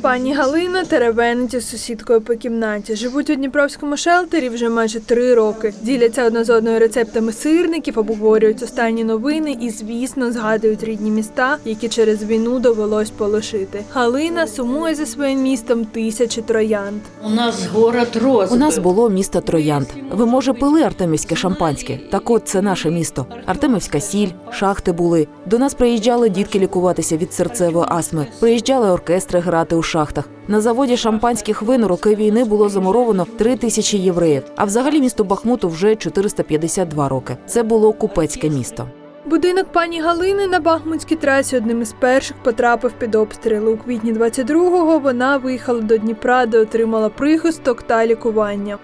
Пані Галина теревенить із сусідкою по кімнаті. Живуть у Дніпровському шелтері вже майже три роки. Діляться одна з одною рецептами сирників, обговорюють останні новини і, звісно, згадують рідні міста, які через війну довелось полишити. Галина сумує за своїм містом тисячі троянд. У нас город роз. У нас було місто Троянд. Ви може пили артемівське шампанське? Так от це наше місто. Артемівська сіль, шахти були. До нас приїжджали дітки лікуватися від серцевої астми. Приїжджали оркестри грати у шахтах. На заводі шампанських вин роки війни було замуровано три тисячі євреїв. А взагалі місто Бахмуту вже 452 роки. Це було купецьке місто. Будинок пані Галини на Бахмутській трасі одним із перших потрапив під обстріли. У квітні 22-го вона виїхала до Дніпра, де отримала прихисток та лікування.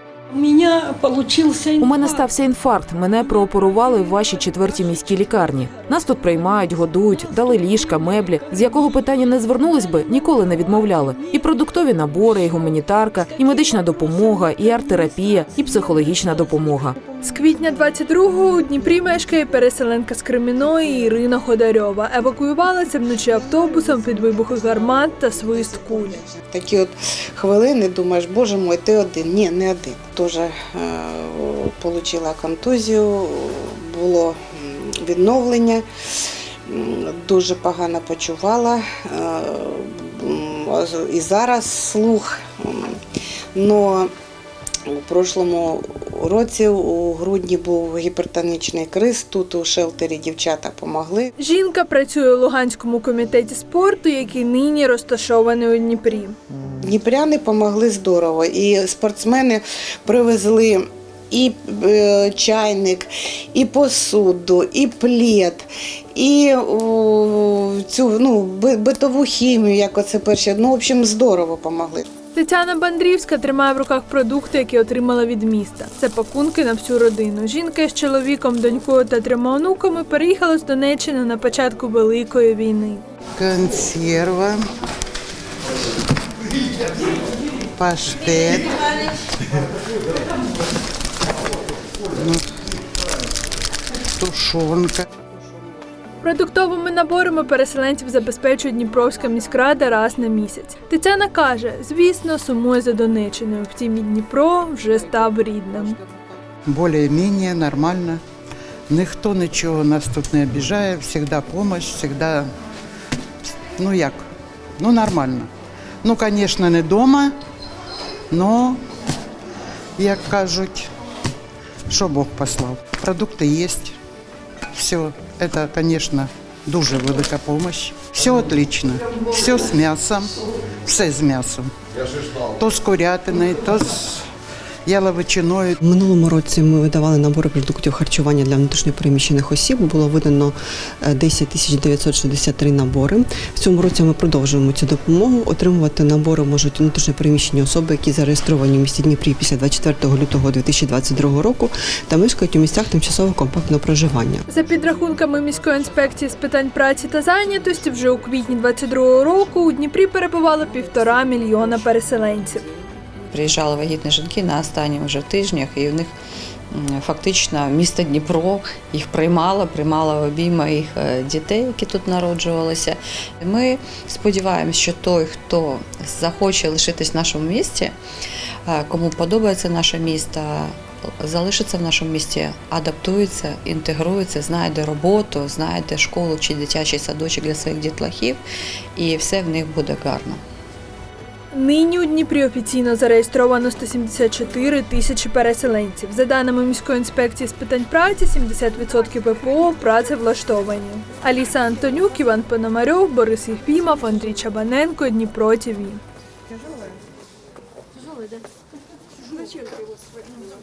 У мене стався інфаркт. Мене прооперували в вашій четвертій міській лікарні. Нас тут приймають, годують, дали ліжка, меблі. З якого питання не звернулись би, ніколи не відмовляли. І продуктові набори, і гуманітарка, і медична допомога, і арт-терапія, і психологічна допомога. З квітня 22-го у Дніпрі мешкає переселенка з Креміної Ірина Ходарьова. Евакуювалася вночі автобусом під вибухи гармат та свист кулі. Такі от хвилини думаєш, боже мой, ти один. Ні, не один. Теж е, отримала контузію, було відновлення, дуже погано почувала. е, І зараз слух. Но у прошлому році, у грудні, був гіпертонічний криз. Тут у шелтері дівчата допомогли. Жінка працює у Луганському комітеті спорту, який нині розташований у Дніпрі. Дніпряни допомогли здорово. І спортсмени привезли і е, чайник, і посуду, і плед, і о, цю ну, битову хімію, як оце перше. Ну, в общем, здорово допомогли. Тетяна Бандрівська тримає в руках продукти, які отримала від міста. Це пакунки на всю родину. Жінка з чоловіком, донькою та трьома онуками переїхала з Донеччини на початку Великої війни. консерва, паштет, ну, тушонка. Продуктовими наборами переселенців забезпечує Дніпровська міськрада раз на місяць. Тетяна каже, звісно, сумує за Донеччиною. Втім, і Дніпро вже став рідним. Более-менее нормально. Ніхто нічого нас тут не обіжає, завжди допомога, завжди, ну як, ну нормально. Ну, звісно, не вдома, але, як кажуть, що Бог послав. Продукти є, все. Це, конечно, дуже велика помощь. Все отлично, все з м'ясом, все з м'ясом. То з курятиною, то з яловичиною. В минулому році ми видавали набори продуктів харчування для внутрішньопереміщених осіб. Було видано е, 10 тисяч 963 набори. В цьому році ми продовжуємо цю допомогу. Отримувати набори можуть внутрішньопереміщені особи, які зареєстровані в місті Дніпрі після 24 лютого 2022 року та мешкають у місцях тимчасово компактного проживання. За підрахунками міської інспекції з питань праці та зайнятості, вже у квітні 22-го року у Дніпрі перебувало півтора мільйона переселенців. Приїжджали вагітні жінки на останніх вже тижнях, і в них фактично місто Дніпро їх приймало, приймало в обійма їх е, дітей, які тут народжувалися. Ми сподіваємося, що той, хто захоче лишитись в нашому місті, е, кому подобається наше місто, залишиться в нашому місті, адаптується, інтегрується, знайде роботу, знайде школу чи дитячий садочок для своїх дітлахів, і все в них буде гарно. Нині у Дніпрі офіційно зареєстровано 174 тисячі переселенців. За даними міської інспекції з питань праці, 70% ВПО працевлаштовані. Аліса Антонюк, Іван Пономарьов, Борис Єфімов, Андрій Чабаненко, Дніпро ТІВІ.